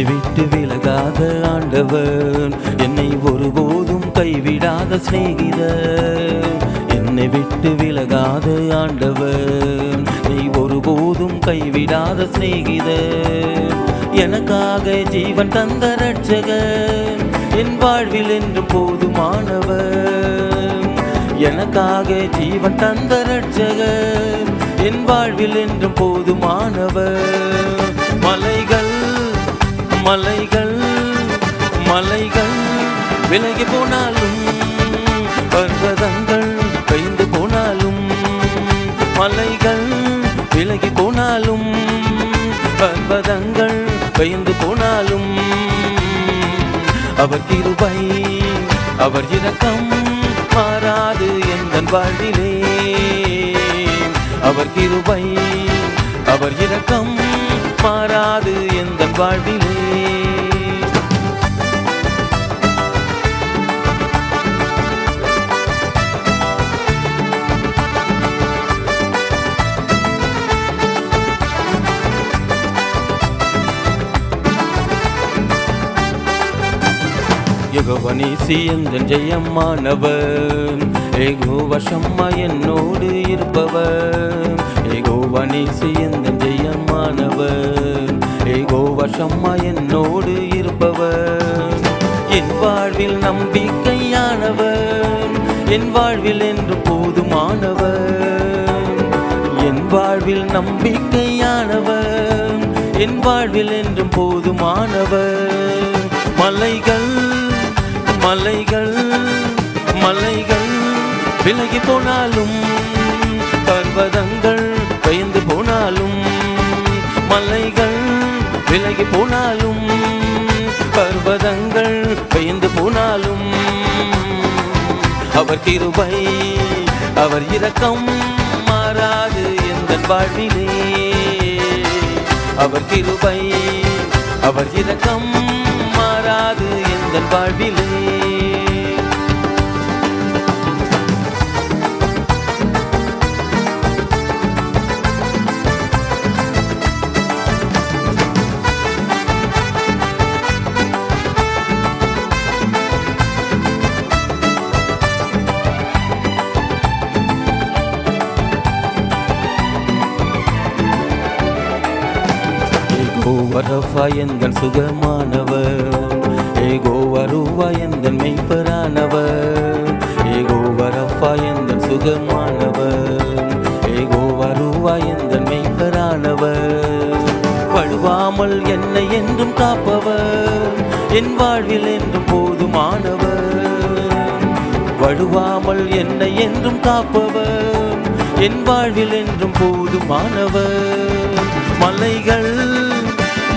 என்னை விட்டு விலகாத ஆண்டவர் என்னை ஒருபோதும் கைவிடாத சிநேகிதர் என்னை விட்டு விலகாத ஆண்டவர் நீ ஒருபோதும் கைவிடாத சிநேகிதர் எனக்காக ஜீவன் தந்த ரட்சகர் என் வாழ்வில் என்று போதுமானவர் எனக்காக ஜீவன் தந்த ரட்சகர் என் வாழ்வில் என்றும் போதுமானவர் மலைகள் மலைகள் விலகி போனாலும் பர்வதங்கள் பெய்ந்து போனாலும் மலைகள் விலகி போனாலும் பர்வதங்கள் பெய்ந்து போனாலும் அவர் கிருபை அவர் இரக்கம் மாறாது எந்த வாழ்விலே அவர் கிருபை அவர் இரக்கம் மாறாது எந்த வாழ்விலே யகவனீசி ஜெயம்மானவன். ஜெயம்மானவர் ஏகோ வசம்மா என்னோடு இருப்பவர் ஏகோ வனீசி எந்தன் ஜெயம்மானவர் ஏகோ வசம்மா என்னோடு இருப்பவர் என் வாழ்வில் நம்பிக்கையானவர் என் வாழ்வில் என்று போதுமானவர் என் வாழ்வில் நம்பிக்கையானவர் என் வாழ்வில் என்றும் போதுமானவர் மலைகள் மலைகள் மலைகள் விலகி போனாலும் பர்வதங்கள் பெயர்ந்து போனாலும் மலைகள் விலகி போனாலும் பர்வதங்கள் பெயர்ந்து போனாலும். அவர் கிருபை அவர் இரக்கம் மாறாது எந்த வாழ்விலே. அவர் கிருபை அவர் இரக்கம் மாறாது எந்த வாழ்விலே. ஏகோ வரஃபா சுகமானவர். ஏகோ வருவா மெய்ப்பரானவர். ஏகோ வரஃபா சுகமானவர். ஏகோ வருவா மெய்ப்பரானவர். வழுவாமல் என்னை என்றும் காப்பவர். என் வாழ்வில் என்றும் போதுமானவர். வழுவாமல் என்னை என்றும் காப்பவர். என் வாழ்வில் என்றும் போதுமானவர். மலைகள்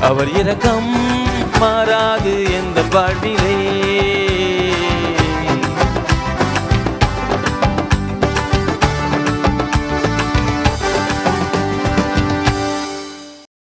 அவர் இரக்கம் மாறாது எந்த வாழ்விலே.